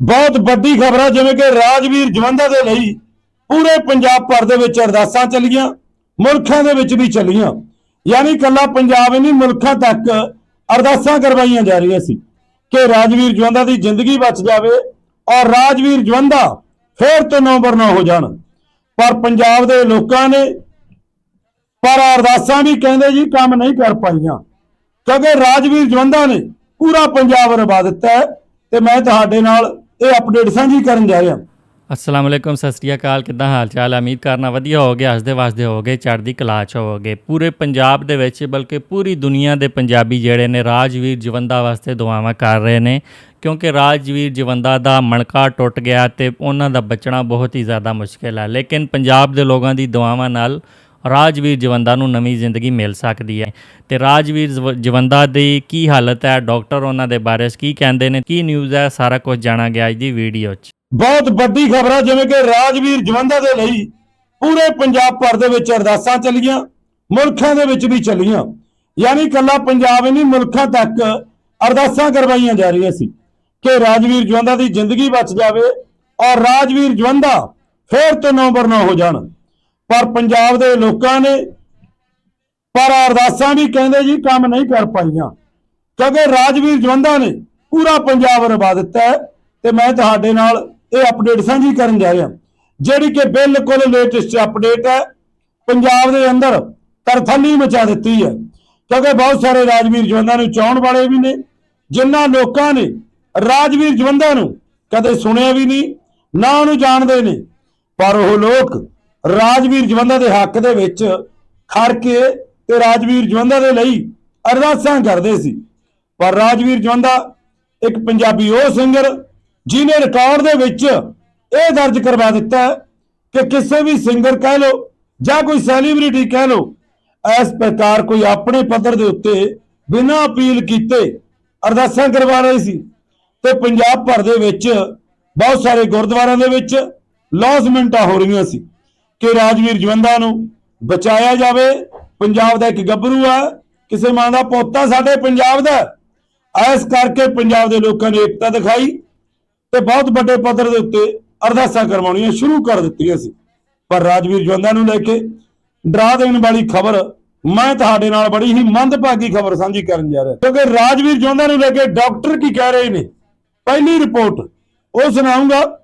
ਬਹੁਤ ਵੱਡੀ ਖਬਰ ਹੈ ਜਿਵੇਂ ਕਿ ਰਾਜਵੀਰ ਜਵੰਦਾ ਦੇ ਲਈ ਪੂਰੇ ਪੰਜਾਬ ਭਰ ਦੇ ਵਿੱਚ ਅਰਦਾਸਾਂ ਚੱਲੀਆਂ, ਮੁਲਕਾਂ ਦੇ ਵਿੱਚ ਵੀ ਚੱਲੀਆਂ। ਯਾਨੀ ਕੱਲਾ ਪੰਜਾਬ ਹੀ ਨਹੀਂ, ਮੁਲਕਾਂ ਤੱਕ ਅਰਦਾਸਾਂ ਕਰਵਾਈਆਂ ਜਾ ਰਹੀਆਂ ਸੀ ਕਿ ਰਾਜਵੀਰ ਜਵੰਦਾ ਦੀ ਜ਼ਿੰਦਗੀ ਬਚ ਜਾਵੇ ਔਰ ਰਾਜਵੀਰ ਜਵੰਦਾ ਫੇਰ ਤੋਂ ਨੰਬਰ ਨਾ ਹੋ ਜਾਣ। ਪਰ ਪੰਜਾਬ ਦੇ ਲੋਕਾਂ ਨੇ ਪਰ ਅਰਦਾਸਾਂ ਵੀ ਕਹਿੰਦੇ ਜੀ ਕੰਮ ਨਹੀਂ ਕਰ ਪਾਈਆਂ। ਕਿਉਂਕਿ ਰਾਜਵੀਰ ਜਵੰਦਾ ਨੇ ਪੂਰਾ ਪੰਜਾਬ ਰਵਾ ਦਿੱਤਾ ਹੈ ਤੇ ਮੈਂ ਤੁਹਾਡੇ ਨਾਲ ਇਹ ਅਪਡੇਟ ਸਾਂਝੀ ਕਰਨ ਜਾ ਰਿਹਾ ਅਸਲਾਮ ਅਲੈਕੁਮ, ਸਤਿ ਸ੍ਰੀ ਅਕਾਲ, ਕਿੱਦਾਂ ਹਾਲ ਚਾਲ ਉਮੀਦ ਕਰਨਾ ਵਧੀਆ ਹੋਗੇ ਹੱਸਦੇ ਵਸਦੇ ਹੋਗੇ ਚੜ੍ਹਦੀ ਕਲਾ ਚ ਹੋਗੇ ਪੂਰੇ ਪੰਜਾਬ ਦੇ ਵਿੱਚ, ਬਲਕਿ ਪੂਰੀ ਦੁਨੀਆ ਦੇ ਪੰਜਾਬੀ ਜਿਹੜੇ ਨੇ, ਰਾਜਵੀਰ ਜਵੰਦਾ ਵਾਸਤੇ ਦੁਆਵਾਂ ਕਰ ਰਹੇ ਨੇ। ਕਿਉਂਕਿ ਰਾਜਵੀਰ ਜਵੰਦਾ ਦਾ ਮਣਕਾ ਟੁੱਟ ਗਿਆ ਤੇ ਉਹਨਾਂ ਦਾ ਬਚਣਾ ਬਹੁਤ ਹੀ ਜ਼ਿਆਦਾ ਮੁਸ਼ਕਿਲ ਹੈ ਲੇਕਿਨ ਪੰਜਾਬ ਦੇ ਲੋਕਾਂ ਦੀ ਦੁਆਵਾਂ ਨਾਲ ਰਾਜਵੀਰ ਜਵੰਦਾ ਨੂੰ ਨਵੀਂ ਜ਼ਿੰਦਗੀ ਮਿਲ ਸਕਦੀ ਹੈ। ਤੇ ਰਾਜਵੀਰ ਜਵ- ਜਵੰਦਾ ਦੀ ਕੀ ਹਾਲਤ ਹੈ? ਡਾਕਟਰ ਉਹਨਾਂ ਦੇ ਬਾਰੇ ਕੀ ਕਹਿੰਦੇ ਨੇ? ਕੀ ਨਿਊਜ਼ ਹੈ? ਸਾਰਾ ਕੁਝ ਜਾਣਾ ਗਿਆ ਅੱਜ ਦੀ ਵੀਡੀਓ 'ਚ। ਬਹੁਤ ਵੱਡੀ ਖਬਰ ਹੈ ਜਿਵੇਂ ਕਿ ਰਾਜਵੀਰ ਜਵੰਦਾ ਦੇ ਲਈ ਪੂਰੇ ਪੰਜਾਬ ਭਰ ਦੇ ਵਿੱਚ ਅਰਦਾਸਾਂ ਚੱਲੀਆਂ, ਮੁਲਕਾਂ ਦੇ ਵਿੱਚ ਵੀ ਚੱਲੀਆਂ। ਯਾਨੀ ਕੱਲਾ ਪੰਜਾਬ ਹੀ ਨਹੀਂ, ਮੁਲਕਾਂ ਤੱਕ ਅਰਦਾਸਾਂ ਕਰਵਾਈਆਂ ਜਾ ਰਹੀਆਂ ਸੀ ਕਿ ਰਾਜਵੀਰ ਜਵੰਦਾ ਦੀ ਜ਼ਿੰਦਗੀ ਬਚ ਜਾਵੇ ਔਰ ਰਾਜਵੀਰ ਜਵੰਦਾ ਫੇਰ ਤੋਂ ਨੰਬਰ ਨਾ ਹੋ ਜਾਣ। ਪਰ ਪੰਜਾਬ ਦੇ ਲੋਕਾਂ ਨੇ, ਪਰ ਅਰਦਾਸਾਂ ਵੀ ਕਹਿੰਦੇ ਜੀ ਕੰਮ ਨਹੀਂ ਕਰ ਪਾਈਆਂ। ਕਿਉਂਕਿ ਰਾਜਵੀਰ ਜਵੰਦਾ ਨੇ ਪੂਰਾ ਪੰਜਾਬ ਰਵਾ ਦਿੱਤਾ ਹੈ ਤੇ ਮੈਂ ਤੁਹਾਡੇ ਨਾਲ ਇਹ ਅਪਡੇਟ ਸਾਂਝੀ ਕਰਨ ਜਾ ਰਿਹਾ। ਜਿਹੜੀ ਕਿ ਬਿਲਕੁਲ ਲੇਟੈਸਟ ਅਪਡੇਟ ਹੈ, ਪੰਜਾਬ ਦੇ ਅੰਦਰ ਤਰਥੱਲੀ ਮਚਾ ਦਿੱਤੀ ਹੈ। ਕਿਉਂਕਿ ਬਹੁਤ ਸਾਰੇ ਰਾਜਵੀਰ ਜਵੰਦਾ ਨੂੰ ਚਾਹਣ ਵਾਲੇ ਵੀ ਨੇ, ਜਿਨ੍ਹਾਂ ਲੋਕਾਂ ਨੇ ਰਾਜਵੀਰ ਜਵੰਦਾ ਨੂੰ ਕਦੇ ਸੁਣਿਆ ਵੀ ਨਹੀਂ, ਨਾ ਉਹਨੂੰ ਜਾਣਦੇ ਨੇ। ਪਰ ਉਹ ਲੋਕ ਰਾਜਵੀਰ ਜਵੰਦਾ ਦੇ ਹੱਕ ਦੇ ਵਿੱਚ ਖੜ ਕੇ ਤੇ ਰਾਜਵੀਰ ਜਵੰਦਾ ਦੇ ਲਈ ਅਰਦਾਸਾਂ ਕਰਦੇ ਸੀ। ਪਰ ਰਾਜਵੀਰ ਜਵੰਦਾ ਇੱਕ ਪੰਜਾਬੀ ਉਹ ਸਿੰਗਰ ਜਿਨੇ ਰਿਕਾਰਡ ਦੇ ਵਿੱਚ ਇਹ ਦਰਜ ਕਰਵਾ ਦਿੱਤਾ ਕਿ ਕਿਸੇ ਵੀ ਸਿੰਗਰ ਕਹਿ ਲੋ ਜਾਂ ਕੋਈ ਸੈਲੀਬ੍ਰਿਟੀ ਕਹਿ ਲੋ ਇਸ ਪ੍ਰਕਾਰ ਕੋਈ ਆਪਣੇ ਪੱਧਰ ਦੇ ਉੱਤੇ ਬਿਨਾਂ ਅਪੀਲ ਕੀਤੇ ਅਰਦਾਸਾਂ ਕਰਵਾ ਰਹੇ ਸੀ। ਤੇ ਪੰਜਾਬ ਭਰ ਦੇ ਵਿੱਚ ਬਹੁਤ ਸਾਰੇ ਗੁਰਦੁਆਰਿਆਂ ਦੇ ਵਿੱਚ ਲੌਸਮੈਂਟਾਂ ਹੋ ਰਹੀਆਂ ਸੀ। ਕਿ ਰਾਜਵੀਰ ਜਵੰਦਾ ਨੂੰ ਬਚਾਇਆ ਜਾਵੇ। ਪੰਜਾਬ ਦਾ ਇੱਕ ਗੱਭਰੂ ਆ। ਕਿਸੇ ਮਾਂ ਦਾ ਪੋਤਾ ਸਾਡੇ ਪੰਜਾਬ ਦਾ। ਹੈ। ਕਰਕੇ ਪੰਜਾਬ ਦੇ ਲੋਕਾਂ ਨੇ ਏਕਤਾ ਦਿਖਾਈ ਤੇ ਬਹੁਤ ਵੱਡੇ ਪੱਧਰ ਦੇ ਉੱਤੇ ਅਰਦਾਸਾਂ ਕਰਵਾਉਣੀਆਂ ਸ਼ੁਰੂ ਕਰ ਦਿੱਤੀਆਂ ਸੀ। ਪਰ ਰਾਜਵੀਰ ਜਵੰਦਾ ਨੂੰ ਲੈ ਕੇ ਡਰਾ ਦੇਣ ਵਾਲੀ ਖਬਰ ਮੈਂ ਤੁਹਾਡੇ ਨਾਲ ਬੜੀ ਹੀ ਮੰਦਭਾਗੀ ਖਬਰ ਸਾਂਝੀ ਕਰਨ ਜਾ ਰਿਹਾ। ਕਿਉਂਕਿ ਰਾਜਵੀਰ ਜਵੰਦਾ ਨੂੰ ਲੈ ਕੇ ਡਾਕਟਰ ਕੀ ਕਹਿ ਰਹੇ ਨੇ? ਪਹਿਲੀ ਰਿਪੋਰਟ ਉਹ ਸੁਣਾਉਂਗਾ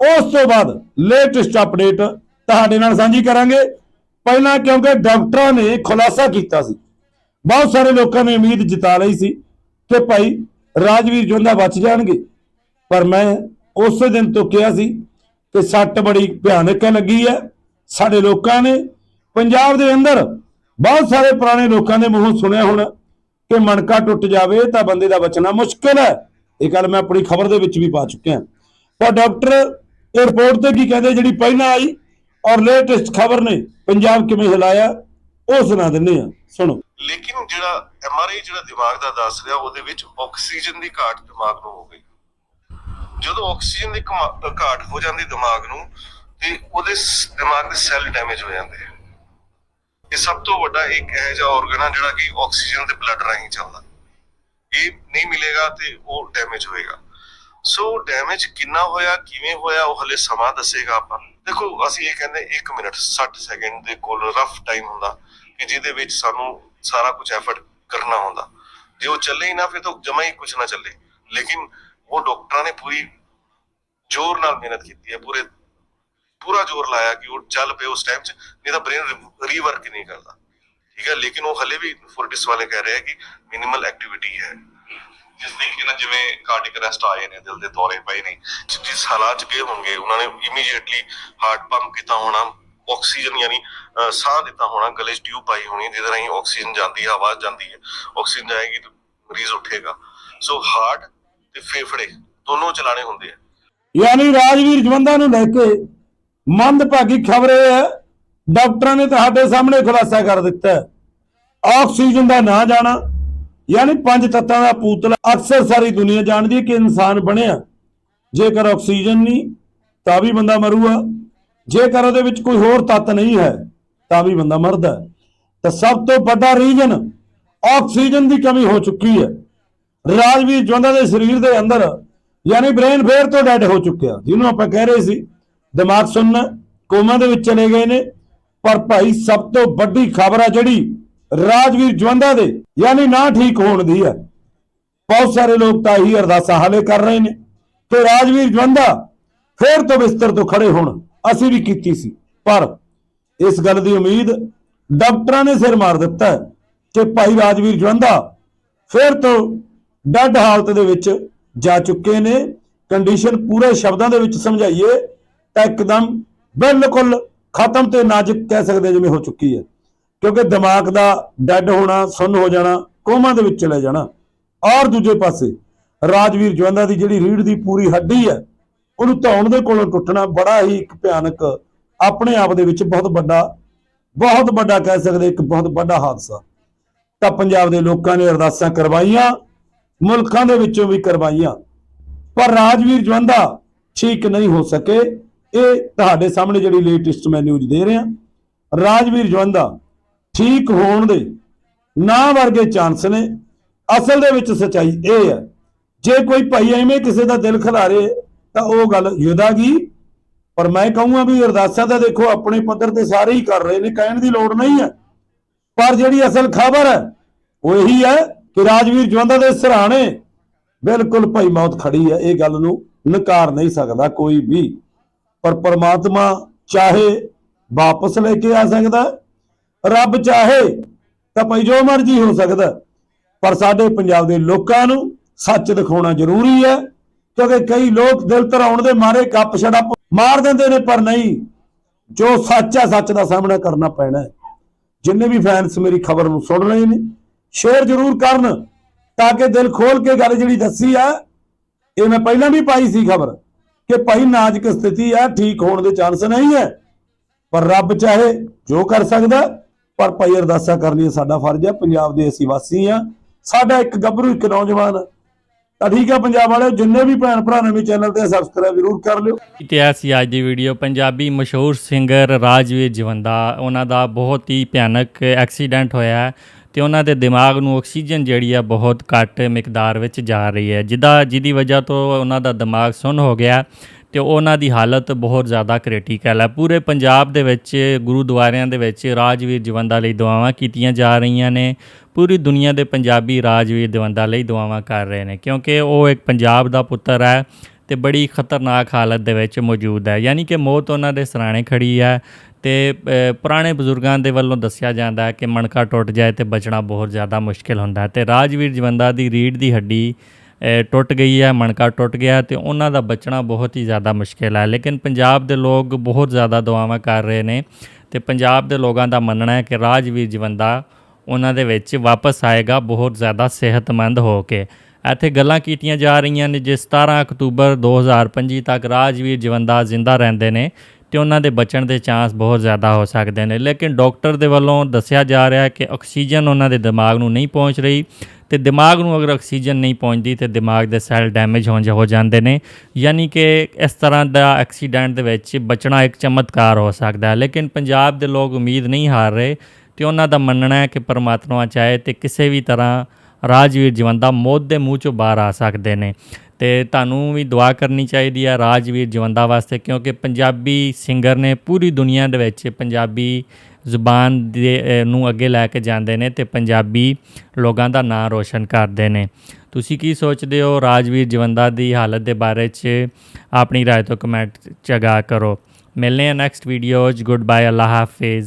ਉਸ ਤੋਂ ਬਾਅਦ ਲੇਟੈਸਟ ਅਪਡੇਟ ਤੁਹਾਡੇ ਨਾਲ ਸਾਂਝੀ ਕਰਾਂਗੇ। ਪਹਿਲਾਂ ਕਿਉਂਕਿ ਡਾਕਟਰਾਂ ਨੇ ਖੁਲਾਸਾ ਕੀਤਾ ਸੀ। ਬਹੁਤ ਸਾਰੇ ਲੋਕਾਂ ਨੇ ਉਮੀਦ ਜਤਾ ਲਈ ਸੀ ਕਿ ਭਾਈ ਰਾਜਵੀਰ ਜਵੰਦਾ ਬਚ ਜਾਣਗੇ। ਪਰ ਮੈਂ ਉਸੇ ਦਿਨ ਤੋਂ ਕਿਹਾ ਸੀ ਕਿ ਸੱਟ ਬੜੀ ਭਿਆਨਕ ਲੱਗੀ ਹੈ। ਸਾਡੇ ਲੋਕਾਂ ਨੇ, ਪੰਜਾਬ ਦੇ ਅੰਦਰ ਬਹੁਤ ਸਾਰੇ ਪੁਰਾਣੇ ਲੋਕਾਂ ਦੇ ਮੂੰਹੋਂ ਸੁਣਿਆ ਹੋਣਾ ਕਿ ਮਣਕਾ ਟੁੱਟ ਜਾਵੇ ਤਾਂ ਬੰਦੇ ਦਾ ਬਚਣਾ ਮੁਸ਼ਕਲ ਹੈ। ਇਹ ਗੱਲ ਮੈਂ ਆਪਣੀ ਖਬਰ ਦੇ ਵਿੱਚ ਵੀ ਪਾ ਚੁੱਕਿਆ। ਪਰ ਡਾਕਟਰ ਇਹ ਰਿਪੋਰਟ ਤੇ ਕੀ ਕਹਿੰਦੇ, ਜਿਹੜੀ ਪਹਿਲਾਂ ਆਈ ਔਰ ਲੇਟੈਸਟ ਖਬਰ ਨੇ, ਪੰਜਾਬ ਕਿਵੇਂ ਹਿਲਾਇਆ, ਉਹ ਸੁਣਾ ਦਿੰਨੇ ਆ ਸੁਣੋ। ਲੇਕਿਨ ਜਿਹੜਾ ਐਮਆਰਆਈ ਜਿਹੜਾ ਦਿਮਾਗ ਦਾ ਦੱਸ ਰਿਹਾ, ਉਹਦੇ ਵਿੱਚ ਆਕਸੀਜਨ ਦੀ ਘਾਟ ਦਿਮਾਗ ਨੂੰ ਹੋ ਗਈ। ਜਦੋਂ ਆਕਸੀਜਨ ਦੀ ਘਾਟ ਹੋ ਜਾਂਦੀ ਦਿਮਾਗ ਨੂੰ, ਤੇ ਉਹਦੇ ਦਿਮਾਗ ਦੇ ਸੈੱਲ ਡੈਮੇਜ ਹੋ ਜਾਂਦੇ ਆ। ਇਹ ਸਭ ਤੋਂ ਵੱਡਾ ਇੱਕ ਇਹੋ ਜਿਹਾ ਆਰਗਨ ਆ ਜਿਹੜਾ ਕਿ ਆਕਸੀਜਨ ਦੇ ਬਲੱਡ ਰਾਹੀਂ ਚੱਲਦਾ। ਇਹ ਨਹੀਂ ਮਿਲੇਗਾ ਤੇ ਉਹ ਡੈਮੇਜ ਹੋਏਗਾ। ਸੋ ਡੈਮੇਜ ਕਿੰਨਾ ਹੋਇਆ, ਕਿਵੇਂ ਹੋਇਆ, ਉਹ ਹਲੇ ਸਮਾਂ ਦੱਸੇਗਾ ਆਪਾਂ ਨੂੰ। ਦੇਖੋ, ਅਸੀਂ ਇਹ ਕਹਿੰਦੇ 1 ਮਿੰਟ 60 ਸੈਕਿੰਡ ਦੇ ਕੋਲ ਰਫ ਟਾਈਮ ਹੁੰਦਾ ਕਿ ਜਿਹਦੇ ਵਿੱਚ ਸਾਨੂੰ ਸਾਰਾ ਕੁਝ ਐਫਰਟ ਕਰਨਾ ਹੁੰਦਾ। ਜੇ ਉਹ ਚੱਲੇ ਹੀ ਨਾ, ਫਿਰ ਤਾਂ ਜਮਾ ਹੀ ਕੁਝ ਨਾ ਚੱਲੇ। ਲੇਕਿਨ ਉਹ ਡਾਕਟਰਾਂ ਨੇ ਪੂਰੀ ਜ਼ੋਰ ਨਾਲ ਮਿਹਨਤ ਕੀਤੀ ਹੈ, ਪੂਰੇ, ਪੂਰਾ ਜ਼ੋਰ ਲਾਇਆ ਕਿ ਉਹ ਚੱਲ ਪਏ ਉਸ ਟਾਈਮ 'ਚ, ਨਹੀਂ ਤਾਂ ਬ੍ਰੇਨ ਰੀਵਰਕ ਹੀ ਨਹੀਂ ਕਰਦਾ। ਠੀਕ ਹੈ, ਲੇਕਿਨ ਉਹ ਹਲੇ ਵੀ ਫੋਰਟਿਸ ਵਾਲੇ ਕਹਿ ਰਹੇ ਆ ਕਿ ਮਿਨੀਮਲ ਐਕਟੀਵਿਟੀ ਹੈ। ਜਿਸ ਤਰੀਕੇ ਨਾਲ ਜਿਵੇਂ ਕਾਰਡਿਕ ਅਰੈਸਟ ਆਏ ਨੇ ਦਿਲ ਦੇ ਦੌਰੇ ਪਏ ਨੇ, ਜਿਸ ਹਾਲਾਤ 'ਚ ਗਏ ਹੋਣਗੇ, ਉਹਨਾਂ ਨੇ ਇਮੀਡੀਏਟਲੀ ਹਾਰਟ ਪੰਪ ਕੀਤਾ ਹੋਣਾ ਆਕਸੀਜਨ ਯਾਨੀ ਸਾਹ ਦਿੱਤਾ ਹੋਣਾ, ਗਲੇ 'ਚ ਟਿਊਬ ਪਾਈ ਹੋਣੀ, ਜਿਹਦੇ ਰਾਹੀਂ ਆਕਸੀਜਨ ਜਾਂਦੀ ਹੈ, ਆਵਾਜ਼ ਜਾਂਦੀ ਹੈ ਆਕਸੀਜਨ ਜਾਏਗੀ ਤਾਂ ਮਰੀਜ਼ ਉੱਠੇਗਾ। ਸੋ ਹਾਰਟ ਤੇ ਫੇਫੜੇ, ਦੋਨੋਂ ਚਲਾਣੇ ਹੁੰਦੇ ਆ। ਯਾਨੀ ਰਾਜਵੀਰ ਜਵੰਦਾ ਨੂੰ ਲੈ ਕੇ ਮੰਦਭਾਗੀ ਖਬਰ ਹੈ, ਡਾਕਟਰਾਂ ਨੇ ਤੁਹਾਡੇ ਸਾਹਮਣੇ ਖੁਲਾਸਾ ਕਰ ਦਿੱਤਾ ਆਕਸੀਜਨ ਦਾ ਨਾ ਜਾਣਾ ਯਾਨੀ ਪੰਜ ਤੱਤਾਂ ਦਾ ਪੂਤਲਾ ਅਕਸਰ ਸਾਰੀ ਦੁਨੀਆ ਜਾਣਦੀ ਹੈ ਕਿ ਇਨਸਾਨ ਬਣਿਆ। ਜੇਕਰ ਆਕਸੀਜਨ ਨਹੀਂ, ਤਾਂ ਵੀ ਬੰਦਾ ਮਰੂਗਾ। ਜੇਕਰ ਉਹਦੇ ਵਿੱਚ ਕੋਈ ਹੋਰ ਤੱਤ ਨਹੀਂ ਹੈ, ਤਾਂ ਵੀ ਬੰਦਾ ਮਰਦਾ ਤਾਂ ਸਭ ਤੋਂ ਵੱਡਾ ਰੀਜਨ ਆਕਸੀਜਨ ਦੀ ਕਮੀ ਹੋ ਚੁੱਕੀ ਹੈ। ਰਾਜਵੀਰ ਜਵੰਦਾ ਦੇ ਸਰੀਰ ਦੇ ਅੰਦਰ, ਯਾਨੀ ਬ੍ਰੇਨ ਫੇਰ ਤੋਂ ਡੈਡ ਹੋ ਚੁੱਕਿਆ। ਜਿਹਨੂੰ ਆਪਾਂ ਕਹਿ ਰਹੇ ਸੀ, ਦਿਮਾਗ ਸੁਣਨਾ, ਕੋਮਾ ਦੇ ਵਿੱਚ ਚਲੇ ਗਏ ਨੇ। ਪਰ ਭਾਈ, ਸਭ ਤੋਂ ਵੱਡੀ ਖਬਰ ਆ ਜਿਹੜੀ ਰਾਜਵੀਰ ਜਵੰਦਾ ਦੇ, ਯਾਨੀ ਨਾ ਠੀਕ ਹੋਣ ਦੀ ਹੈ। ਬਹੁਤ ਸਾਰੇ ਲੋਕ ਤਾਂ ਇਹੀ ਅਰਦਾਸਾਂ ਹਾਲੇ ਕਰ ਰਹੇ ਨੇ ਕਿ ਰਾਜਵੀਰ ਜਵੰਦਾ ਫੇਰ ਤੋਂ ਬਿਸਤਰ ਤੋਂ ਖੜੇ ਹੋਣ। ਅਸੀਂ ਵੀ ਕੀਤੀ ਸੀ, ਪਰ ਇਸ ਗੱਲ ਦੀ ਉਮੀਦ ਡਾਕਟਰਾਂ ਨੇ ਸਿਰ ਮਾਰ ਦਿੱਤਾ ਹੈ ਕਿ ਭਾਈ ਰਾਜਵੀਰ ਜਵੰਦਾ ਫੇਰ ਤੋਂ ਡੱਡ ਹਾਲਤ ਦੇ ਵਿੱਚ ਜਾ ਚੁੱਕੇ ਨੇ। ਕੰਡੀਸ਼ਨ ਪੂਰੇ ਸ਼ਬਦਾਂ ਦੇ ਵਿੱਚ ਸਮਝਾਈਏ ਤਾਂ ਇੱਕਦਮ ਬਿਲਕੁਲ ਖਤਮ ਤੇ ਨਾਜ਼ੁਕ ਕਹਿ ਸਕਦੇ ਜਿਵੇਂ ਹੋ ਚੁੱਕੀ ਹੈ। ਕਿਉਂਕਿ ਦਿਮਾਗ ਦਾ ਡੈਡ ਹੋਣਾ, ਸੁੰਨ ਹੋ ਜਾਣਾ, ਕੋਮਾ ਦੇ ਵਿੱਚ ਚਲੇ ਜਾਣਾ। ਔਰ ਦੂਜੇ ਪਾਸੇ, ਰਾਜਵੀਰ ਜਵੰਦਾ ਦੀ ਜਿਹੜੀ ਰੀੜ ਦੀ ਪੂਰੀ ਹੱਡੀ ਹੈ, ਉਹਨੂੰ ਧੌਣ ਦੇ ਕੋਲੋਂ ਟੁੱਟਣਾ ਬੜਾ ਹੀ ਇੱਕ ਭਿਆਨਕ, ਆਪਣੇ ਆਪ ਦੇ ਵਿੱਚ ਬਹੁਤ ਵੱਡਾ ਬਹੁਤ ਵੱਡਾ ਕਹਿ ਸਕਦੇ ਇੱਕ ਬਹੁਤ ਵੱਡਾ ਹਾਦਸਾ। ਤਾਂ ਪੰਜਾਬ ਦੇ ਲੋਕਾਂ ਨੇ ਅਰਦਾਸਾਂ ਕਰਵਾਈਆਂ, ਮੁਲਕਾਂ ਦੇ ਵਿੱਚੋਂ ਵੀ ਕਰਵਾਈਆਂ। ਪਰ ਰਾਜਵੀਰ ਜਵੰਦਾ ਠੀਕ ਨਹੀਂ ਹੋ ਸਕੇ। ਇਹ ਤੁਹਾਡੇ ਸਾਹਮਣੇ ਜਿਹੜੀ ਲੇਟੈਸਟ ਮੈਂ ਨਿਊਜ਼ ਦੇ ਰਿਹਾ। ਰਾਜਵੀਰ ਜਵੰਦਾ ਠੀਕ ਹੋਣ ਦੇ ਨਾ ਵਰਗੇ ਚਾਂਸ ਨੇ। ਅਸਲ ਦੇ ਵਿੱਚ ਸਚਾਈ ਇਹ ਹੈ, ਜੇ ਕੋਈ ਭਾਈ ਐਵੇਂ ਕਿਸੇ ਦਾ ਦਿਲ ਖਿਲਾਰੇ, ਤਾਂ ਉਹ ਗੱਲ ਯੁਦਾਗੀ ਪਰ ਮੈਂ ਕਹੂੰਗਾ ਵੀ ਅਰਦਾਸਾਂ ਤਾਂ ਦੇਖੋ ਆਪਣੇ ਪੱਧਰ ਤੇ ਸਾਰੇ ਹੀ ਕਰ ਰਹੇ ਨੇ, ਕਹਿਣ ਦੀ ਲੋੜ ਨਹੀਂ ਹੈ। ਪਰ ਜਿਹੜੀ ਅਸਲ ਖਬਰ ਹੈ, ਉਹ ਇਹੀ ਹੈ ਕਿ ਰਾਜਵੀਰ ਜਵੰਦਾ ਦੇ ਸਰਾਣੇ ਬਿਲਕੁਲ ਭਾਈ ਮੌਤ ਖੜੀ ਹੈ, ਇਹ ਗੱਲ ਨੂੰ ਨਕਾਰ ਨਹੀਂ ਸਕਦਾ ਕੋਈ ਵੀ। ਪਰ ਪਰਮਾਤਮਾ ਚਾਹੇ ਵਾਪਸ ਲੈ ਕੇ ਆ ਸਕਦਾ ਰੱਬ ਚਾਹੇ ਤਾਂ ਭਾਈ ਜੋ ਮਰਜ਼ੀ ਹੋ ਸਕਦਾ ਪਰ ਸਾਡੇ ਪੰਜਾਬ ਦੇ ਲੋਕਾਂ ਨੂੰ ਸੱਚ ਦਿਖਾਉਣਾ ਜ਼ਰੂਰੀ ਹੈ, ਕਿਉਂਕਿ ਕਈ ਲੋਕ ਦਿਲ ਧਰਾਉਣ ਦੇ ਮਾਰੇ ਕੱਪ ਛੜਪ ਮਾਰ ਦਿੰਦੇ ਨੇ, ਪਰ ਨਹੀਂ, ਜੋ ਸੱਚ ਹੈ ਸੱਚ ਦਾ ਸਾਹਮਣਾ ਕਰਨਾ ਪੈਣਾ ਹੈ। ਜਿੰਨੇ ਵੀ ਫੈਨਸ ਮੇਰੀ ਖਬਰ ਨੂੰ ਸੁਣ ਰਹੇ ਨੇ, ਸ਼ੇਅਰ ਜ਼ਰੂਰ ਕਰਨ ਤਾਂ ਕਿ ਦਿਲ ਖੋਲ ਕੇ ਗੱਲ ਜਿਹੜੀ ਦੱਸੀ ਆ, ਇਹ ਮੈਂ ਪਹਿਲਾਂ ਵੀ ਪਾਈ ਸੀ ਖਬਰ ਕਿ ਭਾਈ ਨਾਜ਼ੁਕ ਸਥਿਤੀ ਆ, ਠੀਕ ਹੋਣ ਦੇ ਚਾਂਸ ਨਹੀਂ ਹੈ। ਪਰ ਰੱਬ ਚਾਹੇ ਜੋ ਕਰ ਸਕਦਾ ਪਰ ਭਾਈ ਅਰਦਾਸਾਂ ਕਰਨੀ ਸਾਡਾ ਫਰਜ਼ ਹੈ ਪੰਜਾਬ ਦੇ ਅਸੀਂ ਵਾਸੀ ਆ ਸਾਡਾ ਇੱਕ ਗੱਭਰੂ, ਇੱਕ ਨੌਜਵਾਨ। ਤਾਂ ਠੀਕ ਹੈ ਪੰਜਾਬ ਵਾਲਿਓ, ਜਿੰਨੇ ਵੀ ਭੈਣ ਭਰਾ ਨਵੇਂ ਚੈਨਲ ਤੇ ਸਬਸਕ੍ਰਾਈਬ ਜ਼ਰੂਰ ਕਰ ਲਿਓ। ਇਤਿਹਾਸ ਸੀ ਅੱਜ ਦੀ ਵੀਡੀਓ ਪੰਜਾਬੀ ਮਸ਼ਹੂਰ ਸਿੰਗਰ ਰਾਜਵੀਰ ਜਵੰਦਾ, ਉਹਨਾਂ ਦਾ ਬਹੁਤ ਹੀ ਭਿਆਨਕ ਐਕਸੀਡੈਂਟ ਹੋਇਆ ਹੈ ਤੇ ਉਹਨਾਂ ਦੇ ਦਿਮਾਗ ਨੂੰ ਆਕਸੀਜਨ ਜਿਹੜੀ ਆ, ਬਹੁਤ ਘੱਟ ਮਿਕਦਾਰ ਵਿੱਚ ਜਾ ਰਹੀ ਹੈ। ਜਿੱਦਾਂ, ਜਿਹਦੀ ਵਜ੍ਹਾ ਤੋਂ ਉਹਨਾਂ ਦਾ ਦਿਮਾਗ ਸੁੰਨ ਹੋ ਗਿਆ। ਤੇ ਉਹਨਾਂ ਦੀ ਹਾਲਤ ਬਹੁਤ ਜ਼ਿਆਦਾ ਕ੍ਰਿਟੀਕਲ ਹੈ। ਪੂਰੇ ਪੰਜਾਬ ਦੇ ਵਿੱਚ, ਗੁਰਦੁਆਰਿਆਂ ਦੇ ਵਿੱਚ ਰਾਜਵੀਰ ਜਵੰਦਾ ਲਈ ਦੁਆਵਾਂ ਕੀਤੀਆਂ ਜਾ ਰਹੀਆਂ ਨੇ। ਪੂਰੀ ਦੁਨੀਆ ਦੇ ਪੰਜਾਬੀ ਰਾਜਵੀਰ ਜਵੰਦਾ ਲਈ ਦੁਆਵਾਂ ਕਰ ਰਹੇ ਨੇ, ਕਿਉਂਕਿ ਉਹ ਇੱਕ ਪੰਜਾਬ ਦਾ ਪੁੱਤਰ ਹੈ ਤੇ ਬੜੀ ਖਤਰਨਾਕ ਹਾਲਤ ਦੇ ਵਿੱਚ ਮੌਜੂਦ ਹੈ। ਯਾਨੀ ਕਿ ਮੌਤ ਉਹਨਾਂ ਦੇ ਸਰਾਣੇ ਖੜੀ ਹੈ ਤੇ ਪੁਰਾਣੇ ਬਜ਼ੁਰਗਾਂ ਦੇ ਵੱਲੋਂ ਦੱਸਿਆ ਜਾਂਦਾ ਹੈ ਕਿ ਮਣਕਾ ਟੁੱਟ ਜਾਏ ਤੇ ਬਚਣਾ ਬਹੁਤ ਜ਼ਿਆਦਾ ਮੁਸ਼ਕਿਲ ਹੁੰਦਾ ਹੈ ਤੇ ਰਾਜਵੀਰ ਜਵੰਦਾ ਦੀ ਰੀੜ ਦੀ ਹੱਡੀ ਟੁੱਟ ਗਈ ਹੈ, ਮਣਕਾ ਟੁੱਟ ਗਿਆ ਤੇ ਉਹਨਾਂ ਦਾ ਬਚਣਾ ਬਹੁਤ ਹੀ ਜ਼ਿਆਦਾ ਮੁਸ਼ਕਿਲ ਹੈ। ਲੇਕਿਨ ਪੰਜਾਬ ਦੇ ਲੋਕ ਬਹੁਤ ਜ਼ਿਆਦਾ ਦੁਆਵਾਂ ਕਰ ਰਹੇ ਨੇ ਤੇ ਪੰਜਾਬ ਦੇ ਲੋਕਾਂ ਦਾ ਮੰਨਣਾ ਹੈ ਕਿ ਰਾਜਵੀਰ ਜਵੰਦਾ ਉਹਨਾਂ ਦੇ ਵਿੱਚ ਵਾਪਸ ਆਏਗਾ ਬਹੁਤ ਜ਼ਿਆਦਾ ਸਿਹਤਮੰਦ ਹੋ ਕੇ। ਇੱਥੇ ਗੱਲਾਂ ਕੀਤੀਆਂ ਜਾ ਰਹੀਆਂ ਨੇ, ਜੇ 17 ਅਕਤੂਬਰ 2025 ਤੱਕ ਰਾਜਵੀਰ ਜਵੰਦਾ ਜ਼ਿੰਦਾ ਰਹਿੰਦੇ ਨੇ ਤੇ ਉਹਨਾਂ ਦੇ ਬਚਣ ਦੇ ਚਾਂਸ ਬਹੁਤ ਜ਼ਿਆਦਾ ਹੋ ਸਕਦੇ ਨੇ। ਲੇਕਿਨ ਡਾਕਟਰ ਦੇ ਵੱਲੋਂ ਦੱਸਿਆ ਜਾ ਰਿਹਾ ਹੈ ਕਿ ਆਕਸੀਜਨ ਉਹਨਾਂ ਦੇ ਦਿਮਾਗ ਨੂੰ ਨਹੀਂ ਪਹੁੰਚ ਰਹੀ ਤੇ ਦਿਮਾਗ ਨੂੰ ਅਗਰ ਆਕਸੀਜਨ ਨਹੀਂ ਪਹੁੰਚਦੀ ਤੇ ਦਿਮਾਗ ਦੇ ਸੈੱਲ ਡੈਮੇਜ ਹੋ ਹੋ ਜਾਂਦੇ ਨੇ। ਯਾਨੀ ਕਿ ਇਸ ਤਰ੍ਹਾਂ ਦਾ ਐਕਸੀਡੈਂਟ ਦੇ ਵਿੱਚ ਬਚਣਾ ਇੱਕ ਚਮਤਕਾਰ ਹੋ ਸਕਦਾ ਹੈ। ਲੇਕਿਨ ਪੰਜਾਬ ਦੇ ਲੋਕ ਉਮੀਦ ਨਹੀਂ ਹਾਰ ਰਹੇ ਤੇ ਉਹਨਾਂ ਦਾ ਮੰਨਣਾ ਹੈ ਕਿ ਪਰਮਾਤਮਾ ਚਾਹੇ ਤੇ ਕਿਸੇ ਵੀ ਤਰ੍ਹਾਂ ਰਾਜਵੀਰ ਜਵੰਦਾ ਮੌਤ ਦੇ ਮੂੰਹ ਚੋਂ ਬਾਹਰ ਆ ਸਕਦੇ ਨੇ। ਤੇ ਤੁਹਾਨੂੰ ਵੀ ਦੁਆ ਕਰਨੀ ਚਾਹੀਦੀ ਆ ਰਾਜਵੀਰ ਜਵੰਦਾ ਵਾਸਤੇ, ਕਿਉਂਕਿ ਪੰਜਾਬੀ ਸਿੰਗਰ ਨੇ ਪੂਰੀ ਦੁਨੀਆ ਦੇ ਵਿੱਚ ਪੰਜਾਬੀ ਜ਼ੁਬਾਨ ਦੇ ਨੂੰ ਅੱਗੇ ਲੈ ਕੇ ਜਾਂਦੇ ਨੇ ਤੇ ਪੰਜਾਬੀ ਲੋਕਾਂ ਦਾ ਨਾਂ ਰੋਸ਼ਨ ਕਰਦੇ ਨੇ। ਤੁਸੀਂ ਕੀ ਸੋਚਦੇ ਹੋ ਰਾਜਵੀਰ ਜਵੰਦਾ ਦੀ ਹਾਲਤ ਦੇ ਬਾਰੇ 'ਚ? ਆਪਣੀ ਰਾਏ ਤੋਂ ਕਮੈਂਟ ਚਗਾ ਕਰੋ। ਮਿਲਨੇ ਆ ਨੈਕਸਟ ਵੀਡੀਓ 'ਚ। ਗੁੱਡ ਬਾਏ ਅੱਲਾ ਹਾਫਿਜ਼